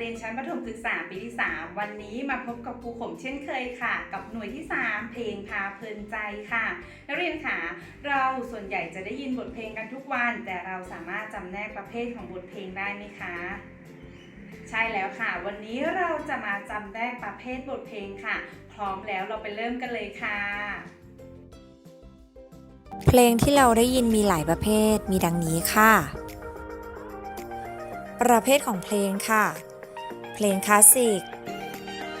เรียนชั้นประถมศึกษาปีที่ 3 วันนี้มาพบกับครูขมเช่นเคยค่ะ กับหน่วยที่ 3 เพลงพาเพลินใจค่ะ นักเรียนค่ะ เราส่วนใหญ่จะได้ยินบทเพลงกันทุกวัน แต่เราสามารถจำแนกประเภทของบทเพลงได้ไหมคะใช่แล้วค่ะ วันนี้เราจะมาจำแนกประเภทบทเพลงค่ะ พร้อมแล้วเราไปเริ่มกันเลยค่ะ เพลงที่เราได้ยินมีหลายประเภทมีดังนี้ค่ะ ประเภทของเพลงค่ะ เพลงคลาสสิก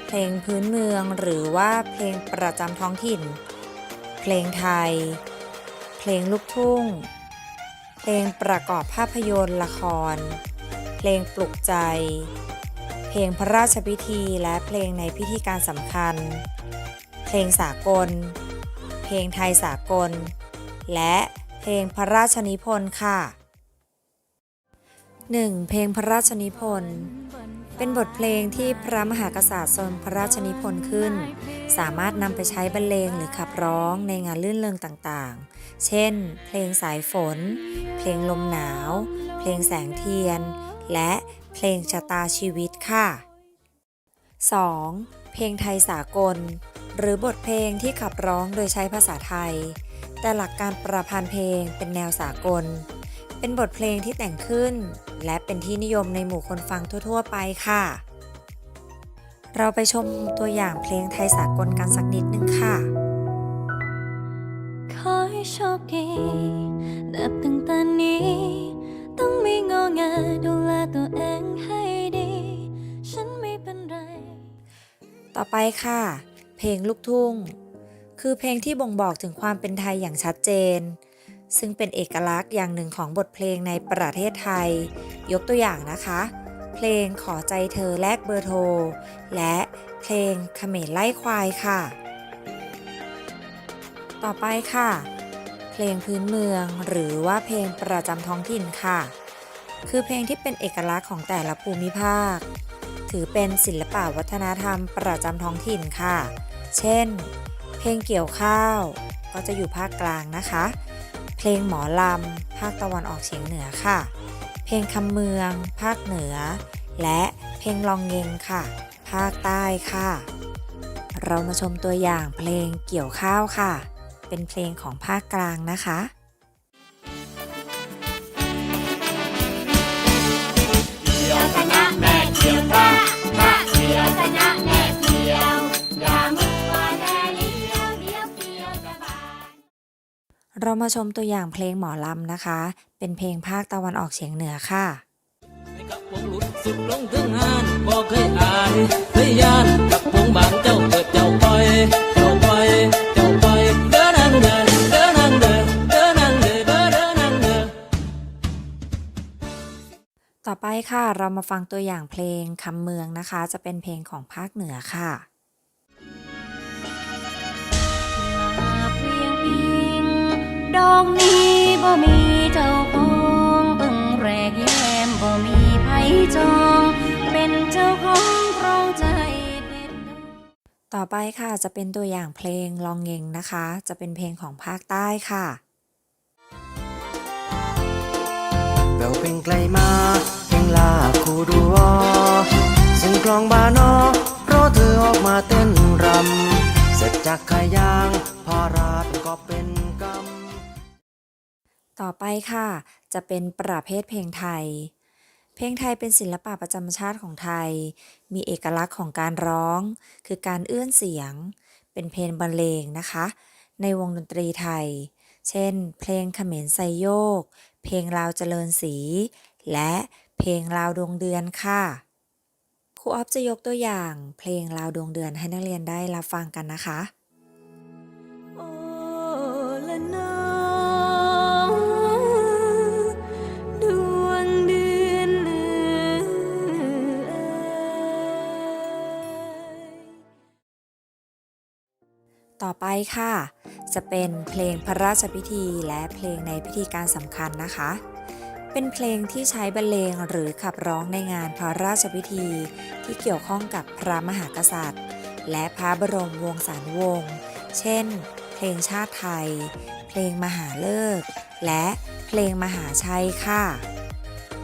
เพลงพื้นเมืองหรือว่าเพลงประจำท้องถิ่น เพลงไทย เพลงลูกทุ่ง เพลงประกอบภาพยนตร์ละคร เพลงปลุกใจ เพลงพระราชพิธีและเพลงในพิธีการสำคัญ เพลงสากล เพลงไทยสากล และเพลงพระราชนิพนธ์ค่ะ 1. เพลงพระราชนิพนธ์ เป็นบทเพลงที่พระมหากษัตริย์ทรงพระราชนิพนธ์ขึ้น สามารถนำไปใช้บรรเลงหรือขับร้องในงานลื่นเริงต่างๆ เช่น เพลงสายฝน เพลงลมหนาว เพลงแสงเทียน และเพลงชะตาชีวิตค่ะ 2. เพลงไทยสากล หรือบทเพลงที่ขับร้องโดยใช้ภาษาไทย แต่หลักการประพันธ์เพลงเป็นแนวสากล เป็นบทเพลงที่แต่งขึ้น และเป็นที่นิยมในหมู่คนฟังทั่ว ๆ ไปค่ะ เราไปชมตัวอย่างเพลงไทยสากลกันสักนิดนึงค่ะ ขอให้โชคดีนับตั้งแต่นี้ ต้องไม่งอแงดูแลตัวเองให้ดี ฉันไม่เป็นไร ต่อไปค่ะ เพลงลูกทุ่ง คือเพลงที่บ่งบอกถึงความเป็นไทยอย่างชัดเจน ซึ่งเป็นเอกลักษณ์อย่างหนึ่งของบทเพลงในประเทศไทย ยกตัวอย่างนะคะ เพลงขอใจเธอแลกเบอร์โทร และเพลงเขมรไล่ควายค่ะ ต่อไปค่ะ เพลงพื้นเมืองหรือว่าเพลงประจำท้องถิ่นค่ะ คือเพลงที่เป็นเอกลักษณ์ของแต่ละภูมิภาค ถือเป็นศิลปะวัฒนธรรมประจำท้องถิ่นค่ะ เช่น เพลงเกี่ยวข้าว ก็จะอยู่ภาคกลางนะคะ เพลงหมอลำ ภาคตะวันออกเฉียงเหนือค่ะ เพลงคำเมือง ภาคเหนือ และเพลงลองเงงค่ะ ภาคใต้ค่ะ เรามาชมตัวอย่างเพลงเกี่ยวข้าวค่ะ เป็นเพลงของภาคกลางนะคะเกี่ยวกันะแม่เกี่ยวข้าข้าเกี่ยวกันนะแม่เกี่ยว เรามาชมตัวอย่างเพลงหมอลำนะคะ เป็นเพลงภาคตะวันออกเฉียงเหนือค่ะกับวงหลุดสุดลงถึงหานบอกเคยอานเคยยานกับวงบานเจ้าเกิดเจ้าปล่อยเจ้าปล่อยเจ้าปล่อยเดินนั่งเดินเดินนั่งเดินเดินนั่งเดินเดินนั่งเดินต่อไปค่ะเรามาฟังตัวอย่างเพลงคำเมืองนะคะ จะเป็นเพลงของภาคเหนือค่ะ นี้บ่มีเจ้าของเบิ่งแรกแย้มบ่มีไผจอง เป็นเจ้าของครองใจเด็ดดอกต่อไปค่ะจะเป็นตัวอย่างเพลงลองเงงนะคะ จะเป็นเพลงของภาคใต้ค่ะแววเพลงไกลมาเพลงลาคูดัวเสียงกลองบานอเพราะเธอออกมาเต้นรำ เสร็จจากขายางพาราดก็เป็นกำ ต่อไปค่ะ จะเป็นประเภทเพลงไทย เพลงไทยเป็นศิลปะประจำชาติของไทย มีเอกลักษณ์ของการร้อง คือการเอื้อนเสียง เป็นเพลงบรรเลงนะคะ ในวงดนตรีไทย เช่น เพลงเขมรไซโยก เพลงลาวเจริญศรี และเพลงลาวดวงเดือนค่ะครูออฟจะยกตัวอย่าง เพลงลาวดวงเดือนให้นักเรียนได้รับฟังกันนะคะ ต่อไปค่ะ จะเป็นเพลงพระราชพิธีและเพลงในพิธีการสำคัญนะคะ เป็นเพลงที่ใช้บรรเลงหรือขับร้องในงานพระราชพิธี ที่เกี่ยวข้องกับพระมหากษัตริย์ และพระบรมวงศานุวงศ์เช่น เพลงชาติไทย เพลงมหาเลิกและเพลงมหาชัยค่ะ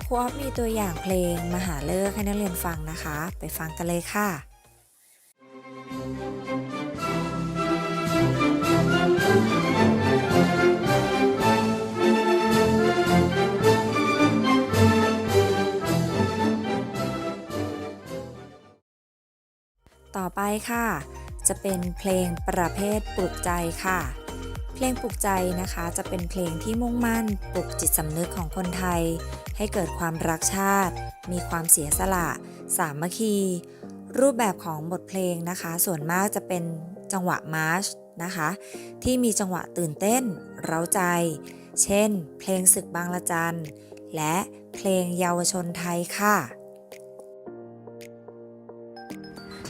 ครูออฟมีตัวอย่างเพลงมหาเลิกให้นักเรียนฟังนะคะ ไปฟังกันเลยค่ะต่ อไปค่ะ จะเป็นเพลงประเภทปลุกใจค่ะ เพลงปลุกใจนะคะ จะเป็นเพลงที่มุ่งมั่นปลุกจิตสำนึกของคนไทย ให้เกิดความรักชาติ มีความเสียสละ สามัคคี รูปแบบของบทเพลงนะคะ ส่วนมากจะเป็นจังหวะมาร์ชนะคะ ที่มีจังหวะตื่นเต้น เร้าใจ เช่น เพลงศึกบางละจันและเพลงเยาวชนไทยค่ะ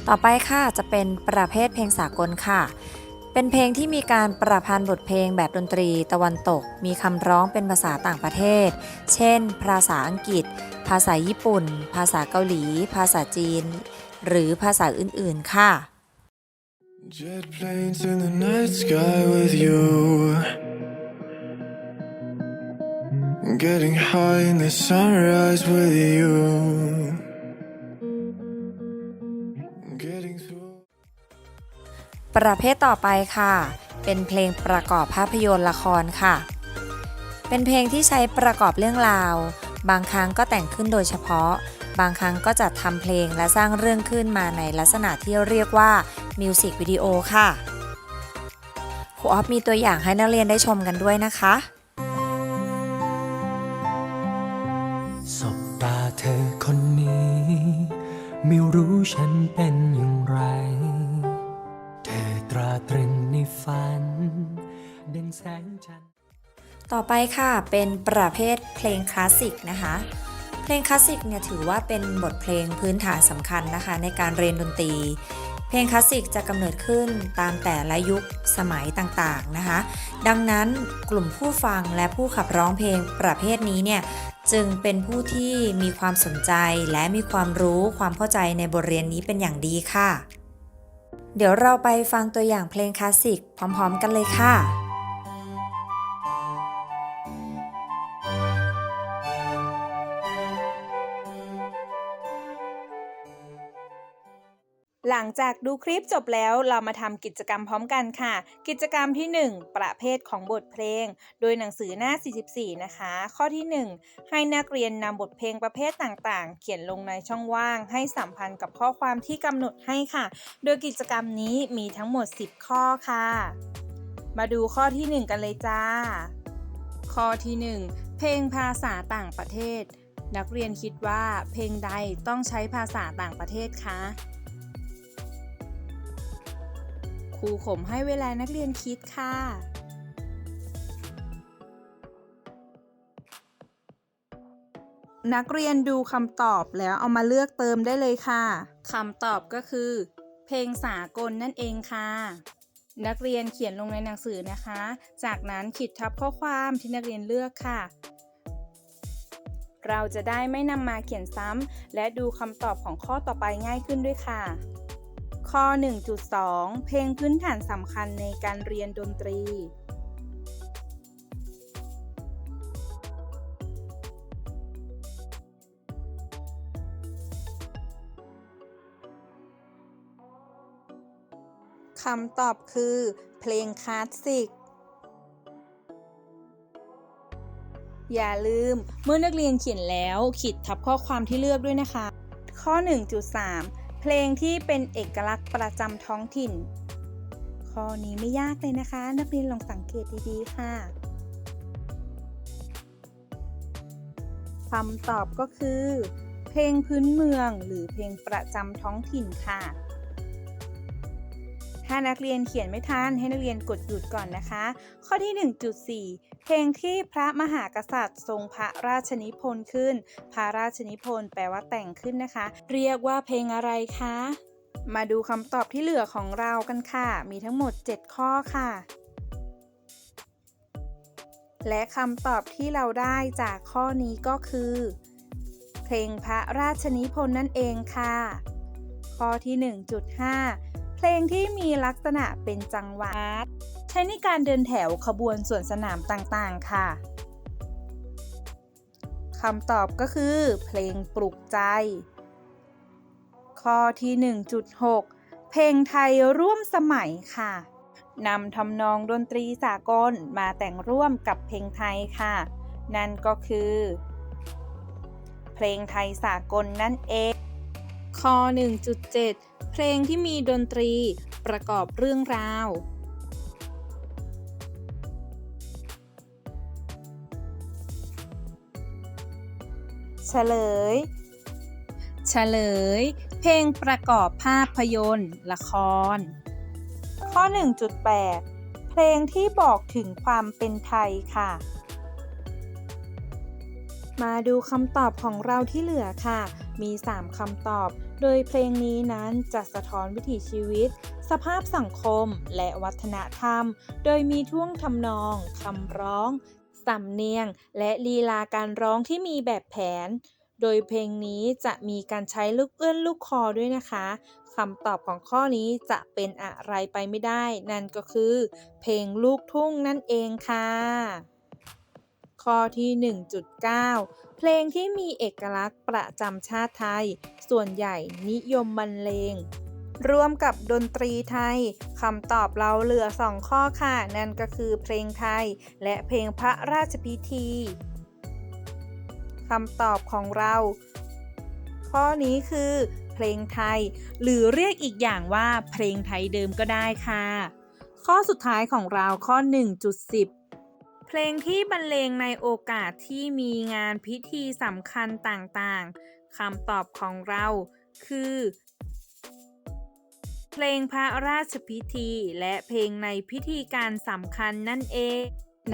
ต่อไปค่ะจะเป็นประเภทเพลงสากลค่ะ เป็นเพลงที่มีการประพันธ์บทเพลงแบบดนตรีตะวันตก มีคำร้องเป็นภาษาต่างประเทศ เช่น ภาษาอังกฤษ ภาษาญี่ปุ่น ภาษาเกาหลี ภาษาจีน หรือภาษาอื่นๆค่ะ Jet planes in the night sky with you. Getting high in the sunrise with you. ประเภทต่อไปค่ะ เป็นเพลงประกอบภาพยนตร์ละครค่ะ เป็นเพลงที่ใช้ประกอบเรื่องราว บางครั้งก็แต่งขึ้นโดยเฉพาะ บางครั้งก็จัดทำเพลงและสร้างเรื่องขึ้นมาในลักษณะที่เรียกว่ามิวสิกวิดีโอค่ะครูออฟมีตัวอย่างให้นักเรียนได้ชมกันด้วยนะคะสบตาเธอคนนี้ ไม่รู้ฉันเป็นอย่างไร ตรึงในฝันดังแสงจันทร์ต่อไปค่ะเป็นประเภทเพลงคลาสสิกนะคะ เพลงคลาสสิกเนี่ยถือว่าเป็นบทเพลงพื้นฐานสำคัญนะคะ ในการเรียนดนตรี เพลงคลาสสิกจะกำเนิดขึ้นตามแต่ละยุคสมัยต่างๆนะคะ ดังนั้นกลุ่มผู้ฟังและผู้ขับร้องเพลงประเภทนี้เนี่ยจึงเป็นผู้ที่มีความสนใจและมีความรู้ความเข้าใจในบทเรียนนี้เป็นอย่างดีค่ะ เดี๋ยวเราไปฟังตัวอย่างเพลงคลาสสิกพร้อม ๆ กันเลยค่ะ หลังจากดูคลิปจบแล้วเรามาทำกิจกรรมพร้อมกันค่ะ กิจกรรมที่ 1 ประเภทของบทเพลง โดยหนังสือหน้า 44 นะคะ ข้อที่ 1 ให้นักเรียนนำบทเพลงประเภทต่างๆ เขียนลงในช่องว่าง ให้สัมพันธ์กับข้อความที่กำหนดให้ค่ะ โดยกิจกรรมนี้มีทั้งหมด 10 ข้อค่ะ มาดูข้อที่ 1 กันเลยจ้า ข้อที่ 1 เพลงภาษาต่างประเทศ นักเรียนคิดว่าเพลงใดต้องใช้ภาษาต่างประเทศคะ ครูขมให้เวลานักเรียนคิดค่ะนักเรียนดูคำตอบแล้วเอามาเลือกเติมได้เลยค่ะคำตอบก็คือ เพลงสากลนั่นเองค่ะ นักเรียนเขียนลงในหนังสือนะคะ จากนั้นขีดทับข้อความที่นักเรียนเลือกค่ะ เราจะได้ไม่นำมาเขียนซ้ำและดูคำตอบของข้อต่อไปง่ายขึ้นด้วยค่ะ ข้อ 1.2 เพลงพื้นฐานสำคัญในการเรียนดนตรี คำตอบคือ เพลงคลาสสิก อย่าลืมเมื่อนักเรียนเขียนแล้วขีดทับข้อความที่เลือกด้วยนะคะ ข้อ 1.3 เพลงที่เป็นเอกลักษณ์ประจำท้องถิ่น ข้อนี้ไม่ยากเลยนะคะ นักเรียนลองสังเกตดีๆค่ะคำตอบก็คือ เพลงพื้นเมืองหรือเพลงประจำท้องถิ่นค่ะ ถ้านักเรียนเขียนไม่ทันให้นักเรียนกดหยุดก่อนนะคะ ข้อที่ 1.4 เพลงที่พระมหากษัตริย์ ทรงพระราชนิพนธ์ขึ้น พระราชนิพนธ์แปลว่าแต่งขึ้นนะคะ เรียกว่าเพลงอะไรคะ มาดูคำตอบที่เหลือของเรากันค่ะ มีทั้งหมด 7 ข้อค่ะ และคำตอบที่เราได้จากข้อนี้ก็คือ เพลงพระราชนิพนธ์นั่นเองค่ะ ข้อที่ 1.5 เพลงที่มีลักษณะเป็นจังหวะ ช้ในการเดินแถวขบวนสวนสนามต่างๆ ค่ะคำตอบก็คือ เพลงปลุกใจ ข้อที่ 1.6 เพลงไทยร่วมสมัยค่ะนำทำนองดนตรีสากลมาแต่งร่วมกับเพลงไทยค่ะ นั่นก็คือ เพลงไทยสากลนั่นเอง ข้อ 1.7 เพลงที่มีดนตรีประกอบเรื่องราว ฉลย เฉลย เพลงประกอบภาพยนตร์ ละคร ข้อ 1.8 เพลงที่บอกถึงความเป็นไทยค่ะ มาดูคำตอบของเราที่เหลือค่ะ มี 3คำตอบ โดยเพลงนี้นั้นจะสะท้อนวิถีชีวิต สภาพสังคมและวัฒนธรรม โดยมีท่วงทำนองคำร้อง สำเนียง และลีลาการร้องที่มีแบบแผน โดยเพลงนี้จะมีการใช้ลูกเอื้อนลูกคอด้วยนะคะคำตอบของข้อนี้จะเป็นอะไรไปไม่ได้ นั่นก็คือ เพลงลูกทุ่งนั่นเองค่ะ ข้อที่ 1.9 เพลงที่มีเอกลักษณ์ประจำชาติไทย ส่วนใหญ่นิยมบรรเลง ร่วมกับดนตรีไทยคำตอบเราเหลือ2ข้อค่ะ นั่นก็คือเพลงไทย และเพลงพระราชพิธีคำตอบของเรา ข้อนี้คือเพลงไทย หรือเรียกอีกอย่างว่าเพลงไทยเดิมก็ได้ค่ะ ข้อสุดท้ายของเราข้อ 1.10เพลงที่บรรเลงในโอกาสที่มีงานพิธีสำคัญต่างๆ คำตอบของเราคือ เพลงพระราชพิธี และเพลงในพิธีการสำคัญนั่นเอง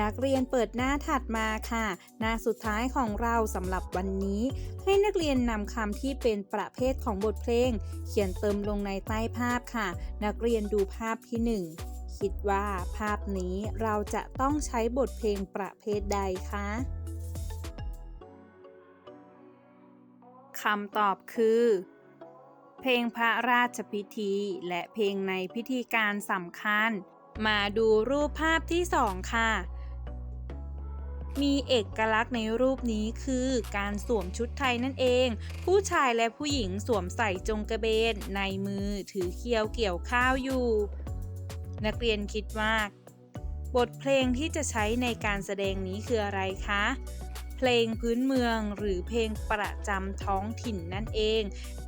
นักเรียนเปิดหน้าถัดมาค่ะ หน้าสุดท้ายของเราสำหรับวันนี้ ให้นักเรียนนำคำที่เป็นประเภทของบทเพลง เขียนเติมลงในใต้ภาพค่ะ นักเรียนดูภาพที่1คิดว่าภาพนี้เราจะต้องใช้บทเพลงประเภทใดคะคำตอบคือ เพลงพระราชพิธี และเพลงในพิธีการสำคัญ มาดูรูปภาพที่2ค่ะ มีเอกลักษณ์ในรูปนี้คือการสวมชุดไทยนั่นเอง ผู้ชายและผู้หญิงสวมใส่จงกระเบนในมือถือเคียวเกี่ยวข้าวอยู่ นักเรียนคิดว่าบทเพลงที่จะใช้ในการแสดงนี้คืออะไรคะ เพลงพื้นเมืองหรือเพลงประจำท้องถิ่นนั่นเอง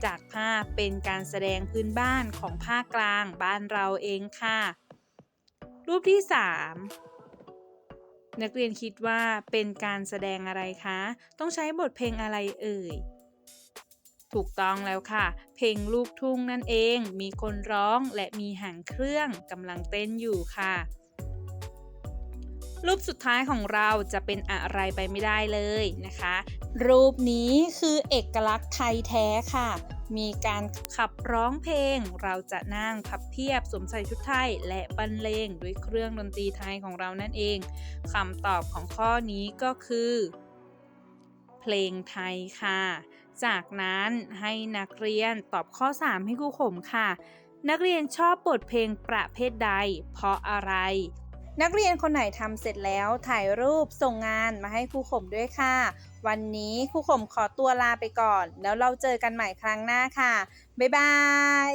จากภาพเป็นการแสดงพื้นบ้านของภาคกลางบ้านเราเองค่ะ รูปที่ 3นักเรียนคิดว่าเป็นการแสดงอะไรคะ ต้องใช้บทเพลงอะไรเอ่ย ถูกต้องแล้วค่ะ เพลงลูกทุ่งนั่นเอง มีคนร้องและมีหางเครื่องกำลังเต้นอยู่ค่ะ รูปสุดท้ายของเราจะเป็นอะไรไปไม่ได้เลยนะคะ รูปนี้คือเอกลักษณ์ไทยแท้ค่ะ มีการขับร้องเพลง เราจะนั่งพับเพียบสวมใส่ชุดไทย และบรรเลงด้วยเครื่องดนตรีไทยของเรานั่นเองคำตอบของข้อนี้ก็คือ เพลงไทยค่ะ จากนั้นให้นักเรียนตอบข้อ 3 ให้ครูขมค่ะ นักเรียนชอบบทเพลงประเภทใด เพราะอะไร นักเรียนคนไหนทำเสร็จแล้วถ่ายรูปส่งงานมาให้ครูขมด้วยค่ะ วันนี้ครูขมขอตัวลาไปก่อน แล้วเราเจอกันใหม่ครั้งหน้าค่ะ บ๊ายบาย